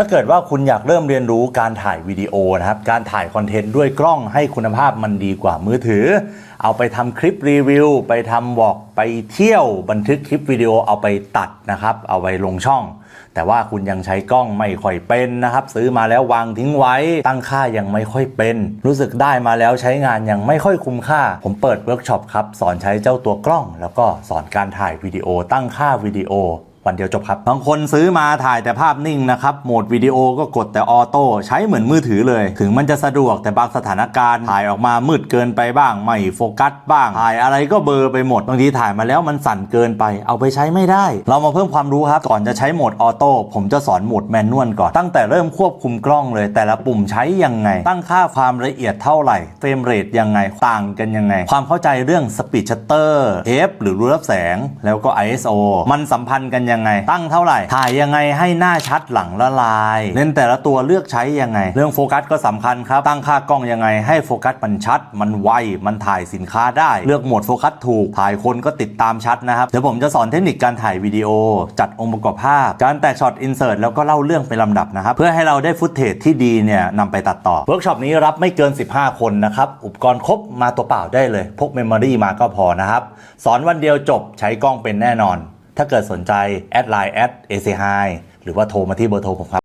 ถ้าเกิดว่าคุณอยากเริ่มเรียนรู้การถ่ายวิดีโอนะครับ การถ่ายคอนเทนต์ด้วยกล้องให้คุณภาพมันดีกว่ามือถือ เอาไปทำคลิปรีวิว ไปทำบอกไปเที่ยวบันทึกคลิปวิดีโอเอาไปตัดนะครับ เอาไปลงช่อง แต่ว่าคุณยังใช้กล้องไม่ค่อยเป็นนะครับ ซื้อมาแล้ววางทิ้งไว้ ตั้งค่ายังไม่ค่อยเป็น รู้สึกได้มาแล้วใช้งานยังไม่ค่อยคุ้มค่า ผมเปิดเวิร์กช็อปครับสอนใช้เจ้าตัวกล้อง แล้วก็สอนการถ่ายวิดีโอตั้งค่าวิดีโอ วันเดียวจบครับบางคนซื้อมาถ่ายแต่ภาพนิ่งนะครับโหมดวิดีโอก็กดแต่ออโต้ใช้เหมือนมือถือเลย ถึงมันจะสะดวกแต่บางสถานการณ์ถ่ายออกมามืดเกินไปบ้าง ไม่โฟกัสบ้างถ่ายอะไรก็เบลอไปหมดบางทีถ่ายมาแล้วมันสั่นเกินไป เอาไปใช้ไม่ได้ เรามาเพิ่มความรู้ครับก่อนจะใช้โหมดออโต้ผมจะสอนโหมดแมนนวลก่อนตั้งแต่เริ่มควบคุมกล้องเลย แต่ละปุ่มใช้ยังไง ตั้งค่าความละเอียดเท่าไหร่เฟรมเรทยังไงต่างกันยังไง ความเข้าใจเรื่องสปีดชัตเตอร์เทปหรือรูรับแสงแล้วก็ ISO มันสัมพันธ์กันยังไง ตั้งเท่าไหร่ ถ่ายยังไงให้หน้าชัดหลังละลายเลนส์แต่ละตัวเลือกใช้ยังไง เรื่องโฟกัสก็สำคัญครับ ตั้งค่ากล้องยังไง ให้โฟกัสมันชัด มันไว มันถ่ายสินค้าได้ เลือกโหมดโฟกัสถูก ถ่ายคนก็ติดตามชัดนะครับ เดี๋ยวผมจะสอนเทคนิคการถ่ายวิดีโอ จัดองค์ประกอบภาพ การแตกช็อตอินเสิร์ตแล้วก็เล่าเรื่องเป็นลำดับนะครับ เพื่อให้เราได้ฟุตเทจที่ดีเนี่ยนำไปตัดต่อ เวิร์กช็อปนี้รับไม่เกิน 15 คนนะครับ อุปกรณ์ครบมาตัวเปล่าได้เลย พกเมมโมรี่มาก็พอนะครับ สอนวันเดียวจบใช้กล้องเป็นแน่นอน ถ้าเกิดสนใจแอดไลน์แอดเอซหรือว่าโทรมาที่เบอร์โทรผมครับ